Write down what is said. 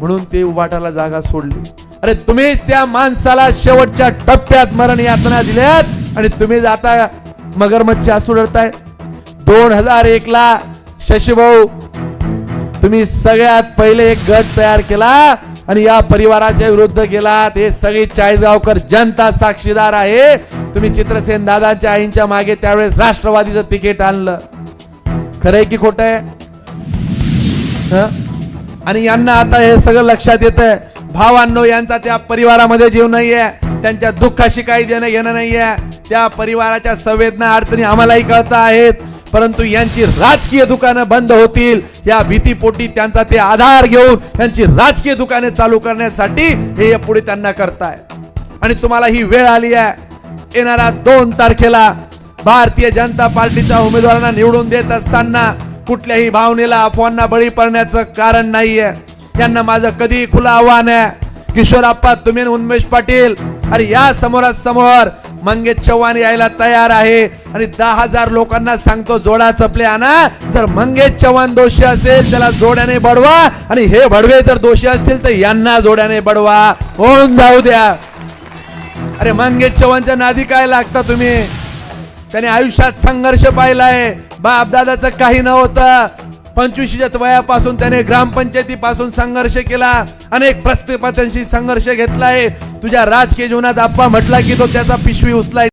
म्हणून ते उभाटाला जागा सोडली. अरे तुम्हीच त्या माणसाला शेवटच्या टप्प्यात मरण यातना दिल्यात आणि तुम्ही आता मगरमच्छ सुडताय दोन हजार एक ला शशीभाऊ तुम्ही सगळ्यात पहिले एक गट तयार केला आणि या परिवाराच्या विरुद्ध गेलात. हे सगळी चाळीसगावकर जनता साक्षीदार आहे. तुम्ही चित्रसेन दादाच्या आईंच्या मागे त्यावेळेस राष्ट्रवादीचं तिकीट आणलं. खरंय की खोट आहे? आणि यांना आता हे सगळं लक्षात येत आहे भावांनो यांचा त्या परिवारामध्ये जीव नाहीये. त्यांच्या दुःखाशी काही देणं घेणं नाहीये. त्या परिवाराच्या संवेदना अडचणी आम्हालाही कळत आहेत. परंतु यांची राजकीय दुकानं बंद होतील. या भीतीपोटी त्यांचा ते आधार घेऊन त्यांची राजकीय दुकाने चालू करण्यासाठी हे पुढे त्यांना करतायत. आणि तुम्हाला ही वेळ आली आहे. येणाऱ्या दोन तारखेला भारतीय जनता पार्टीच्या उमेदवारांना निवडून देत असताना कुठल्याही भावनेला अफवांना बळी पडण्याचं कारण नाहीये. यांना माझं कधी खुलं आव्हान आहे. किशोरप्पा तुम्ही उन्मेश पाटील. अरे या समोरासमोर मंगेश चव्हाण यायला तयार आहे. आणि दहा हजार लोकांना सांगतो जोडा चपले आणा. जर मंगेश चव्हाण दोषी असेल त्याला जोड्याने बडवा. आणि हे भडवे जर दोषी असतील तर यांना जोड्याने बडवा. होऊन जाऊ द्या. अरे मंगेश चव्हाणच्या नादी काय लागता तुम्ही? त्याने आयुष्यात संघर्ष पाहिलाय बापदादाचं काही नव्हतं. पंचवीसच्या वयापासून त्याने ग्रामपंचायतीपासून संघर्ष केला. अनेक प्रस्थापत्यांशी संघर्ष घेतलाय. तुझ्या राजकीय जीवनात आप्पा म्हटला की तो त्याचा पिशवी उचलाय.